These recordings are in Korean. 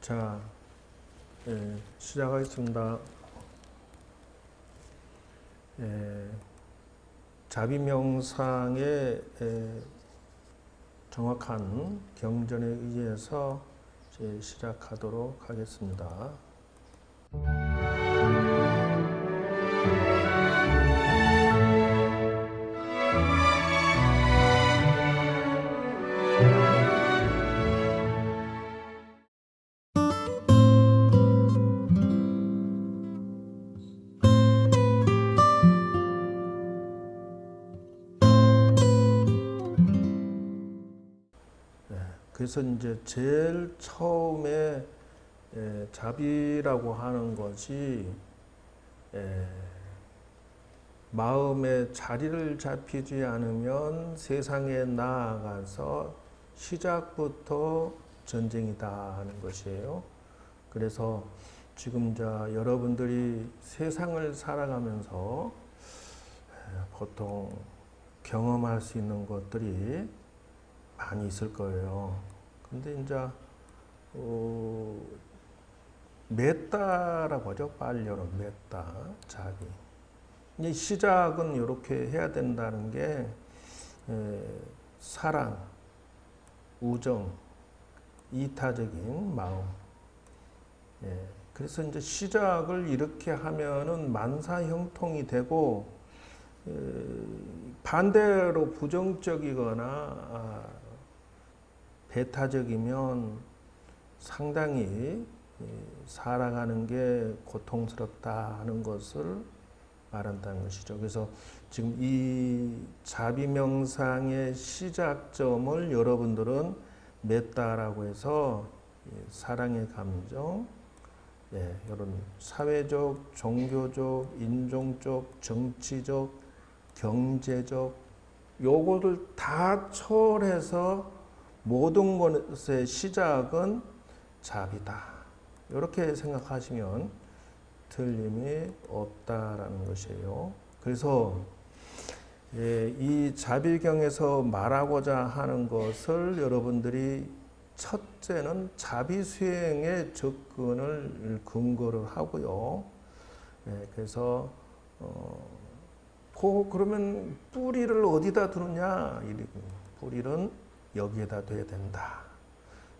자, 예, 시작하겠습니다. 예, 자비명상의 예, 정확한 경전에 의해서 시작하도록 하겠습니다. 그래서 이제 제일 처음에 에, 자비라고 하는 것이 에, 마음의 자리를 잡히지 않으면 세상에 나아가서 시작부터 전쟁이다 하는 것이에요. 그래서 지금 자 여러분들이 세상을 살아가면서 에, 보통 경험할 수 있는 것들이 많이 있을 거예요. 근데 이제 어, 맺다라고 하죠. 빨려로 맺다, 자비. 이 시작은 이렇게 해야 된다는 게 에, 사랑, 우정, 이타적인 마음. 예, 그래서 이제 시작을 이렇게 하면은 만사형통이 되고 에, 반대로 부정적이거나 아, 배타적이면 상당히 살아가는 게 고통스럽다 하는 것을 말한다는 것이죠. 그래서 지금 이 자비 명상의 시작점을 여러분들은 맺다라고 해서 사랑의 감정, 예, 이런 사회적, 종교적, 인종적, 정치적, 경제적 요거를 다 초월해서 모든 것의 시작은 자비다. 이렇게 생각하시면 틀림이 없다라는 것이에요. 그래서 예, 이 자비경에서 말하고자 하는 것을 여러분들이 첫째는 자비 수행에 접근을 근거를 하고요. 예, 그래서 어, 그 그러면 뿌리를 어디다 두느냐? 뿌리는 여기에다 둬야 된다.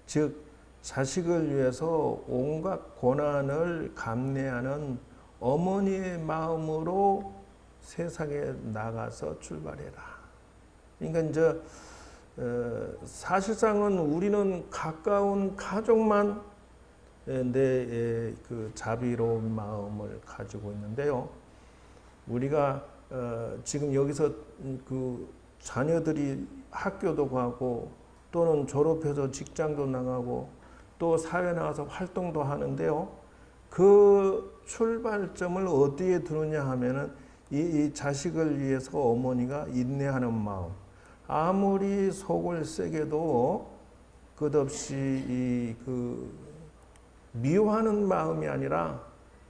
즉 자식을 위해서 온갖 고난을 감내하는 어머니의 마음으로 세상에 나가서 출발해라. 그러니까 이제 어, 사실상은 우리는 가까운 가족만 내 그 자비로운 마음을 가지고 있는데요. 우리가 어, 지금 여기서 그 자녀들이 학교도 가고 또는 졸업해서 직장도 나가고 또 사회 나가서 활동도 하는데요. 그 출발점을 어디에 두느냐 하면은 이, 이 자식을 위해서 어머니가 인내하는 마음. 아무리 속을 세게도 끝없이 이 그 미워하는 마음이 아니라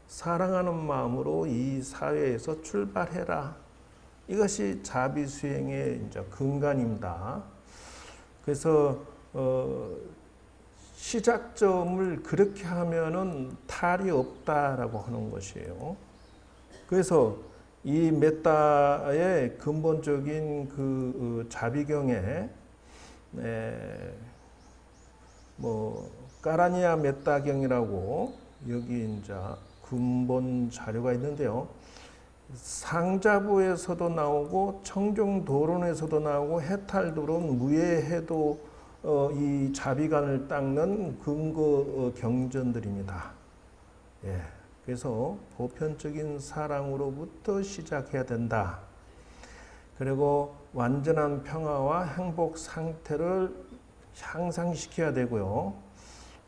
사랑하는 마음으로 이 사회에서 출발해라. 이것이 자비 수행의 이제 근간입니다. 그래서 어, 시작점을 그렇게 하면은 탈이 없다라고 하는 것이에요. 그래서 이 메타의 근본적인 그 어, 자비경에 에, 뭐 까라니아 메타경이라고 여기 이제 근본 자료가 있는데요. 상자부에서도 나오고 청정도론에서도 나오고 해탈도론 무예해도 어, 이 자비관을 닦는 근거 어, 경전들입니다. 예, 그래서 보편적인 사랑으로부터 시작해야 된다. 그리고 완전한 평화와 행복 상태를 향상시켜야 되고요.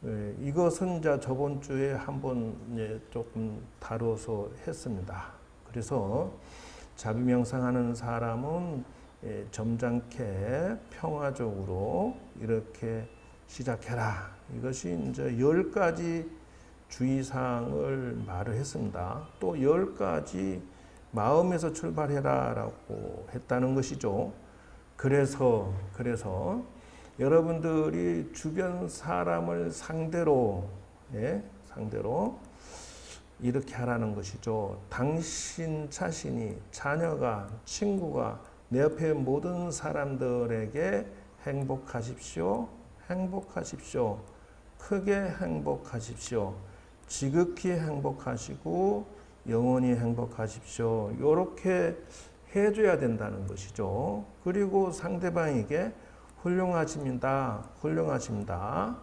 예, 이것은 자 저번 주에 한번 예, 조금 다뤄서 했습니다. 그래서 자비 명상하는 사람은 예, 점잖게 평화적으로 이렇게 시작해라. 이것이 이제 열 가지 주의사항을 말을 했습니다. 또 열 가지 마음에서 출발해라라고 했다는 것이죠. 그래서 그래서 여러분들이 주변 사람을 상대로 예, 상대로 이렇게 하라는 것이죠. 당신 자신이 자녀가 친구가 내 옆에 모든 사람들에게 행복하십시오. 행복하십시오. 크게 행복하십시오. 지극히 행복하시고 영원히 행복하십시오. 이렇게 해줘야 된다는 것이죠. 그리고 상대방에게 훌륭하십니다. 훌륭하십니다.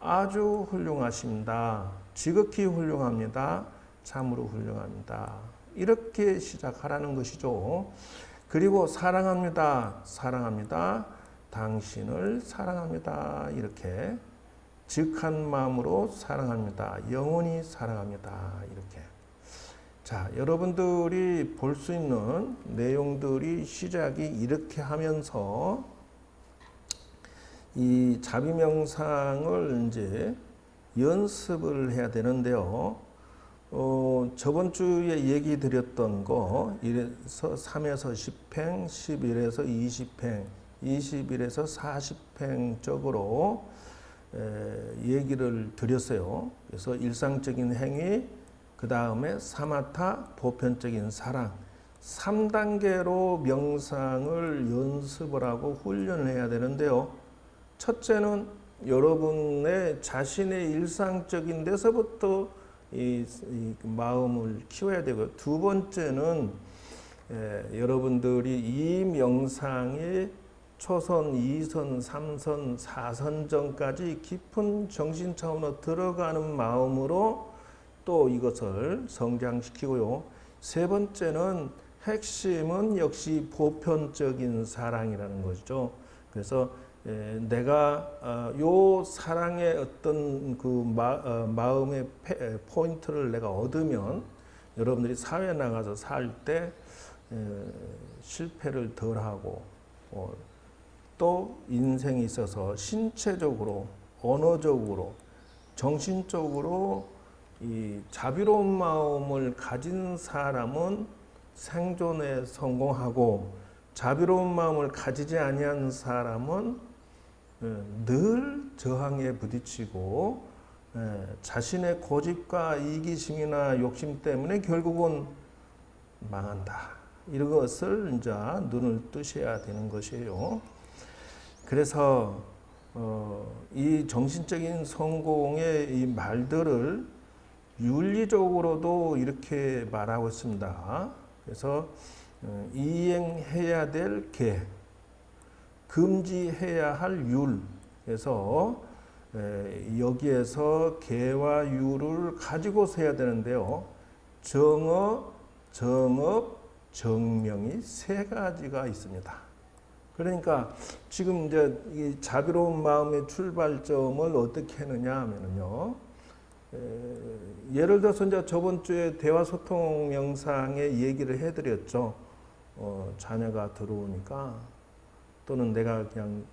아주 훌륭하십니다. 지극히 훌륭합니다. 참으로 훌륭합니다. 이렇게 시작하라는 것이죠. 그리고 사랑합니다. 사랑합니다. 당신을 사랑합니다. 이렇게 즉한 마음으로 사랑합니다. 영원히 사랑합니다. 이렇게. 자, 여러분들이 볼 수 있는 내용들이 시작이 이렇게 하면서 이 자비명상을 이제 연습을 해야 되는데요. 어, 저번 주에 얘기 드렸던 거, 이래서 3에서 10행, 11에서 20행, 21에서 40행 쪽으로 에, 얘기를 드렸어요. 그래서 일상적인 행위, 그 다음에 사마타, 보편적인 사랑, 3단계로 명상을 연습을 하고 훈련을 해야 되는데요. 첫째는 여러분의 자신의 일상적인 데서부터 이, 이 마음을 키워야 되고 두 번째는 에, 여러분들이 이 명상이 초선, 2선, 3선, 4선 전까지 깊은 정신 차원으로 들어가는 마음으로 또 이것을 성장시키고요. 세 번째는 핵심은 역시 보편적인 사랑이라는 것이죠. 그래서 에, 내가 어, 요 사랑의 어떤 그 마, 어, 에, 포인트를 내가 얻으면 여러분들이 사회에 나가서 살 때 실패를 덜하고 어, 또 인생에 있어서 신체적으로 언어적으로 정신적으로 이 자비로운 마음을 가진 사람은 생존에 성공하고 자비로운 마음을 가지지 아니한 사람은 예, 늘 저항에 부딪히고 예, 자신의 고집과 이기심이나 욕심 때문에 결국은 망한다. 이것을 이제 눈을 뜨셔야 되는 것이에요. 그래서 어, 이 정신적인 성공의 이 말들을 윤리적으로도 이렇게 말하고 있습니다. 그래서 어, 이행해야 될 계, 금지해야 할 율. 그래서 에, 여기에서 계와 율을 가지고서 해야 되는데요. 정어, 정업, 정명이 세 가지가 있습니다. 그러니까 지금 이제 이 자비로운 마음의 출발점을 어떻게 했느냐 하면은요. 에, 예를 들어서 이제 저번 주에 대화 소통 명상에 얘기를 해드렸죠. 어, 자녀가 들어오니까 또는 내가 그냥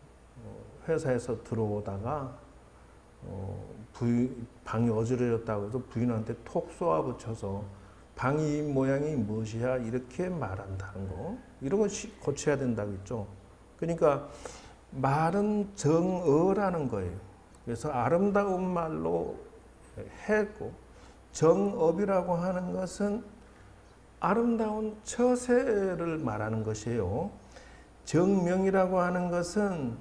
어, 회사에서 들어오다가 어, 부인, 방이 어지러졌다고 해서 부인한테 톡 쏘아붙여서 방이 모양이 무엇이야 이렇게 말한다는 거 이런 거 고쳐야 된다고 했죠. 그러니까 말은 정어라는 거예요. 그래서 아름다운 말로 했고 정업이라고 하는 것은 아름다운 처세를 말하는 것이에요. 정명이라고 하는 것은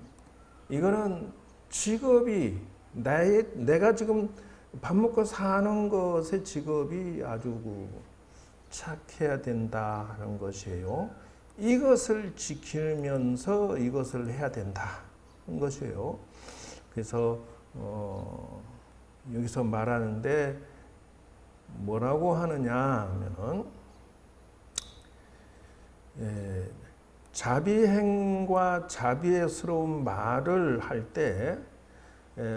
이거는 직업이 나의 내가 지금 밥 먹고 사는 것의 직업이 아주 그 착해야 된다는 것이에요. 이것을 지키면서 이것을 해야 된다는 것이에요. 그래서 어, 여기서 말하는데 뭐라고 하느냐 하면은 예, 자비행과 자비스러운 말을 할 때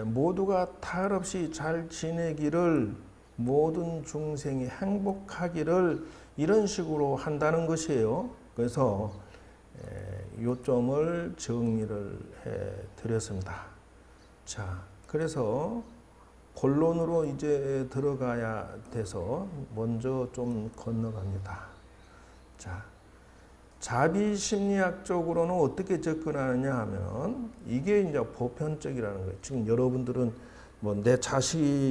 모두가 탈 없이 잘 지내기를 모든 중생이 행복하기를 이런 식으로 한다는 것이에요. 그래서 요점을 정리를 해 드렸습니다. 자, 그래서 본론으로 이제 들어가야 돼서 먼저 좀 건너갑니다. 자, 자비 심리학적으로는 어떻게 접근하느냐 하면 이게 이제 보편적이라는 거예요. 지금 여러분들은 뭐 내 자식